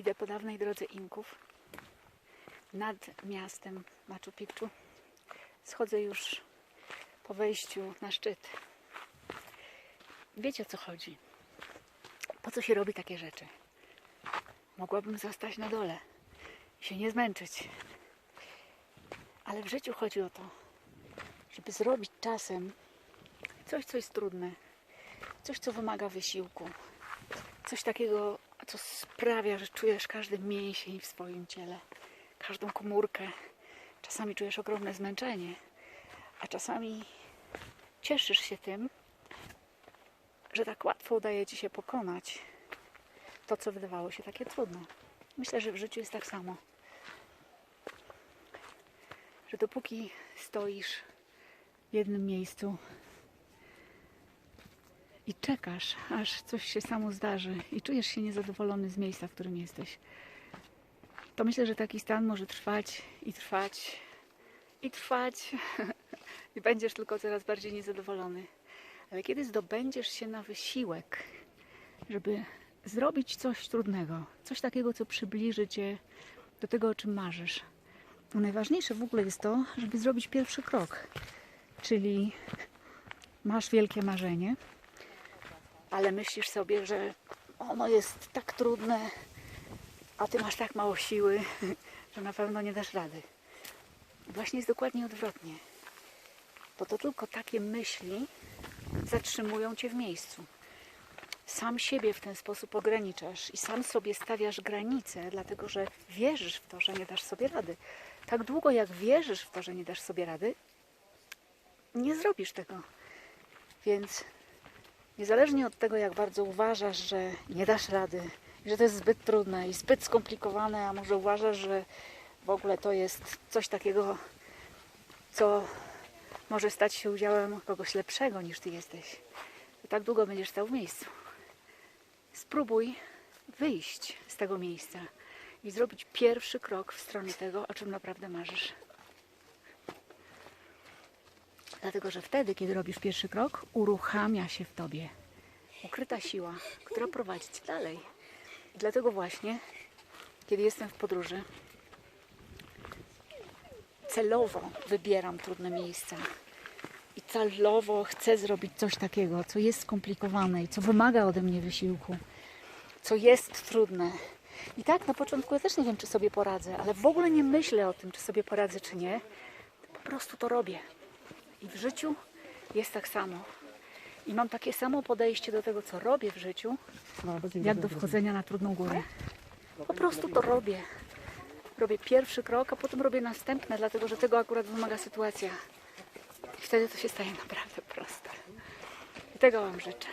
Idę po dawnej drodze Inków nad miastem Machu Picchu. Schodzę już po wejściu na szczyt. Wiecie o co chodzi? Po co się robi takie rzeczy? Mogłabym zostać na dole i się nie zmęczyć. Ale w życiu chodzi o to, żeby zrobić czasem coś, co jest trudne, coś, co wymaga wysiłku, coś takiego, co sprawia, że czujesz każdy mięsień w swoim ciele, każdą komórkę. Czasami czujesz ogromne zmęczenie, a czasami cieszysz się tym, że tak łatwo udaje ci się pokonać to, co wydawało się takie trudne. Myślę, że w życiu jest tak samo. Że dopóki stoisz w jednym miejscu i czekasz, aż coś się samo zdarzy i czujesz się niezadowolony z miejsca, w którym jesteś, to myślę, że taki stan może trwać i trwać i trwać i będziesz tylko coraz bardziej niezadowolony. Ale kiedy zdobędziesz się na wysiłek, żeby zrobić coś trudnego, coś takiego, co przybliży cię do tego, o czym marzysz, najważniejsze w ogóle jest to, żeby zrobić pierwszy krok. Czyli masz wielkie marzenie, ale myślisz sobie, że ono jest tak trudne, a ty masz tak mało siły, że na pewno nie dasz rady. Właśnie jest dokładnie odwrotnie. Bo to tylko takie myśli zatrzymują cię w miejscu. Sam siebie w ten sposób ograniczasz i sam sobie stawiasz granice, dlatego że wierzysz w to, że nie dasz sobie rady. Tak długo jak wierzysz w to, że nie dasz sobie rady, nie zrobisz tego. Więc niezależnie od tego, jak bardzo uważasz, że nie dasz rady, że to jest zbyt trudne i zbyt skomplikowane, a może uważasz, że w ogóle to jest coś takiego, co może stać się udziałem kogoś lepszego niż ty jesteś, to tak długo będziesz stał w miejscu. Spróbuj wyjść z tego miejsca i zrobić pierwszy krok w stronę tego, o czym naprawdę marzysz. Dlatego, że wtedy, kiedy robisz pierwszy krok, uruchamia się w tobie ukryta siła, która prowadzi cię dalej. I dlatego właśnie, kiedy jestem w podróży, celowo wybieram trudne miejsca i celowo chcę zrobić coś takiego, co jest skomplikowane i co wymaga ode mnie wysiłku, co jest trudne. I tak na początku ja też nie wiem, czy sobie poradzę, ale w ogóle nie myślę o tym, czy sobie poradzę, czy nie. Po prostu to robię. I w życiu jest tak samo. I mam takie samo podejście do tego, co robię w życiu, jak do wchodzenia na trudną górę. Po prostu to robię. Robię pierwszy krok, a potem robię następne, dlatego że tego akurat wymaga sytuacja. I wtedy to się staje naprawdę proste. I tego Wam życzę.